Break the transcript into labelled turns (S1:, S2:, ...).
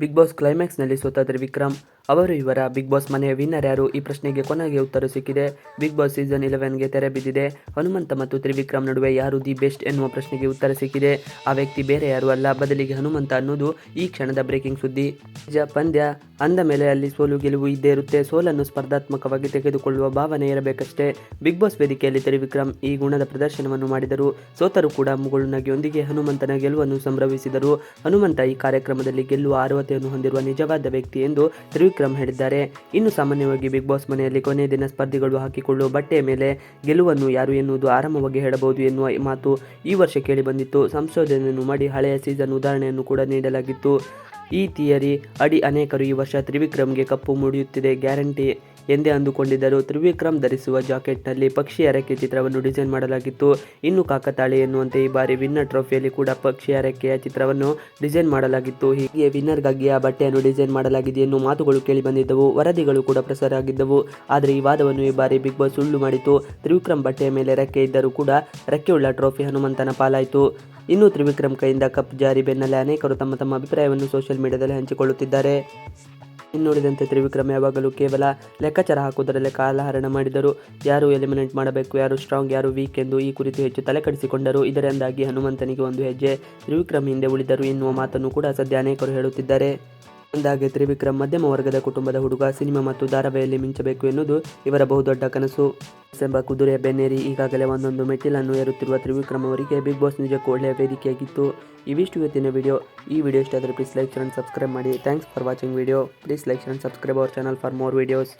S1: Big boss ಕ್ಲೈಮ್ಯಾಕ್ಸ್ನಲ್ಲಿ ಸೋತ ತ್ರಿವಿಕ್ರಮ್ ಅವರು ಇವರ ಬಿಗ್ ಬಾಸ್ ಮನೆಯ ವಿನ್ನರ್ ಯಾರು? ಈ ಪ್ರಶ್ನೆಗೆ ಕೊನೆಗೆ ಉತ್ತರ ಸಿಕ್ಕಿದೆ. ಬಿಗ್ ಬಾಸ್ ಸೀಸನ್ ಇಲೆವೆನ್ಗೆ ತೆರೆ ಬಿದ್ದಿದೆ. ಹನುಮಂತ ಮತ್ತು ತ್ರಿವಿಕ್ರಮ್ ನಡುವೆ ಯಾರು ದಿ ಬೆಸ್ಟ್ ಎನ್ನುವ ಪ್ರಶ್ನೆಗೆ ಉತ್ತರ ಸಿಕ್ಕಿದೆ. ಆ ವ್ಯಕ್ತಿ ಬೇರೆ ಯಾರು ಅಲ್ಲ, ಬದಲಿಗೆ ಹನುಮಂತ ಅನ್ನೋದು ಈ ಕ್ಷಣದ ಬ್ರೇಕಿಂಗ್ ಸುದ್ದಿ. ನಿಜ ಪಂದ್ಯ ಅಂದ ಮೇಲೆ ಅಲ್ಲಿ ಸೋಲು ಗೆಲುವು ಇದ್ದೇ ಇರುತ್ತೆ. ಸೋಲನ್ನು ಸ್ಪರ್ಧಾತ್ಮಕವಾಗಿ ತೆಗೆದುಕೊಳ್ಳುವ ಭಾವನೆ ಇರಬೇಕಷ್ಟೇ. ಬಿಗ್ ಬಾಸ್ ವೇದಿಕೆಯಲ್ಲಿ ತ್ರಿವಿಕ್ರಮ್ ಈ ಗುಣದ ಪ್ರದರ್ಶನವನ್ನು ಮಾಡಿದರು. ಸೋತರು ಕೂಡ ಮುಗುಳುನಗೆಯೊಂದಿಗೆ ಹನುಮಂತನ ಗೆಲುವನ್ನು ಸಂಭ್ರಮಿಸಿದರು. ಹನುಮಂತ ಈ ಕಾರ್ಯಕ್ರಮದಲ್ಲಿ ಗೆಲ್ಲುವ ಅರ್ಹತೆಯನ್ನು ಹೊಂದಿರುವ ನಿಜವಾದ ವ್ಯಕ್ತಿ ಎಂದು ತ್ರಿವಿಕ್ರಮ್ ಹೇಳಿದ್ದಾರೆ. ಇನ್ನು ಸಾಮಾನ್ಯವಾಗಿ ಬಿಗ್ ಬಾಸ್ ಮನೆಯಲ್ಲಿ ಕೊನೆಯ ದಿನ ಸ್ಪರ್ಧಿಗಳು ಹಾಕಿಕೊಳ್ಳುವ ಬಟ್ಟೆಯ ಮೇಲೆ ಗೆಲುವನ್ನು ಯಾರು ಎನ್ನುವುದು ಆರಾಮವಾಗಿ ಹೇಳಬಹುದು ಎನ್ನುವ ಮಾತು ಈ ವರ್ಷ ಕೇಳಿಬಂದಿತ್ತು ಸಂಶೋಧನೆಯನ್ನು ಮಾಡಿ ಹಳೆಯ ಸೀಸನ್ ಉದಾಹರಣೆಯನ್ನು ಕೂಡ ನೀಡಲಾಗಿತ್ತು. ಈ ಥಿಯರಿ ಅಡಿ ಅನೇಕರು ಈ ವರ್ಷ ತ್ರಿವಿಕ್ರಮ್ಗೆ ಕಪ್ಪು ಮುಡಿಯುತ್ತಿದೆ ಗ್ಯಾರಂಟಿ ಎಂದೇ ಅಂದುಕೊಂಡಿದ್ದರು. ತ್ರಿವಿಕ್ರಮ್ ಧರಿಸುವ ಜಾಕೆಟ್ನಲ್ಲಿ ಪಕ್ಷಿ ಹರಕೆ ಚಿತ್ರವನ್ನು ಡಿಸೈನ್ ಮಾಡಲಾಗಿತ್ತು. ಇನ್ನು ಕಾಕತಾಳಿ ಎನ್ನುವಂತೆ ಈ ಬಾರಿ ವಿನ್ನರ್ ಟ್ರೋಫಿಯಲ್ಲಿ ಕೂಡ ಪಕ್ಷಿ ಹರಕೆಯ ಚಿತ್ರವನ್ನು ಡಿಸೈನ್ ಮಾಡಲಾಗಿತ್ತು. ಹೀಗೆ ವಿನ್ನರ್ಗಾಗಿ ಆ ಬಟ್ಟೆಯನ್ನು ಡಿಸೈನ್ ಮಾಡಲಾಗಿದೆ ಎನ್ನುವ ಮಾತುಗಳು ಕೇಳಿ ಬಂದಿದ್ದವು. ವರದಿಗಳು ಕೂಡ ಪ್ರಸಾರ ಆಗಿದ್ದವು. ಆದರೆ ಈ ವಾದವನ್ನು ಈ ಬಾರಿ ಬಿಗ್ ಬಾಸ್ ಸುಳ್ಳು ಮಾಡಿತು ತ್ರಿವಿಕ್ರಮ್ ಬಟ್ಟೆಯ ಮೇಲೆ ರೆಕ್ಕೆ ಇದ್ದರೂ ಕೂಡ ರೆಕ್ಕೆಯುಳ್ಳ ಟ್ರೋಫಿ ಹನುಮಂತನ ಪಾಲಾಯಿತು. ಇನ್ನು ತ್ರಿವಿಕ್ರಮ್ ಕೈಯಿಂದ ಕಪ್ ಜಾರಿ ಬೆನ್ನಲ್ಲೇ ಅನೇಕರು ತಮ್ಮ ತಮ್ಮ ಅಭಿಪ್ರಾಯವನ್ನು ಸೋಷಿಯಲ್ ಮೀಡಿಯಾದಲ್ಲಿ ಹಂಚಿಕೊಳ್ಳುತ್ತಿದ್ದಾರೆ. ಇನ್ನುಳಿದಂತೆ ತ್ರಿವಿಕ್ರಮ ಯಾವಾಗಲೂ ಕೇವಲ ಲೆಕ್ಕಾಚಾರ ಹಾಕುವುದರಲ್ಲೇ ಕಾಲಹರಣ ಮಾಡಿದರು. ಯಾರು ಎಲಿಮಿನೇಟ್ ಮಾಡಬೇಕು, ಯಾರು ಸ್ಟ್ರಾಂಗ್ ಯಾರು ವೀಕ್ ಎಂದು ಈ ಕುರಿತು ಹೆಚ್ಚು ತಲೆಕಡಿಸಿಕೊಂಡರು. ಇದರಿಂದಾಗಿ ಹನುಮಂತನಿಗೆ ಒಂದು ಹೆಜ್ಜೆ. ತ್ರಿವಿಕ್ರಮ ಹಿಂದೆ ಉಳಿದರು ಎನ್ನುವ ಮಾತನ್ನು ಕೂಡ ಸದ್ಯ ಅನೇಕರು ಹೇಳುತ್ತಿದ್ದಾರೆ. ಅಂದಾಗೆ ತ್ರಿವಿಕ್ರಮ್ ಮಧ್ಯಮ ವರ್ಗದ ಕುಟುಂಬದ ಹುಡುಗ ಸಿನಿಮಾ ಮತ್ತು ಧಾರಾವಾಹಿಯಲ್ಲಿ ಮಿಂಚಬೇಕು ಎನ್ನುವುದು ಇವರ ಬಹುದೊಡ್ಡ ಕನಸು. ಎಂಬ ಕುದುರೆ ಬೆನ್ನೇರಿ ಈಗಾಗಲೇ ಒಂದೊಂದು ಮೆಟ್ಟಿಲನ್ನು ಏರುತ್ತಿರುವ ತ್ರಿವಿಕ್ರಮ್ ಅವರಿಗೆ ಬಿಗ್ ಬಾಸ್ ನಿಜಕ್ಕೂ ಒಳ್ಳೆಯ ವೇದಿಕೆಯಾಗಿತ್ತು. ಇವಿಷ್ಟು ಇವತ್ತಿನ ವಿಡಿಯೋ. ಈ ವಿಡಿಯೋ ಇಷ್ಟ ಆದರೆ ಪ್ಲೀಸ್ ಲೈಕ್ ಅಂಡ್ ಸಬ್ಸ್ಕ್ರೈಬ್ ಮಾಡಿ. Thanks for watching video please like and subscribe our channel for more videos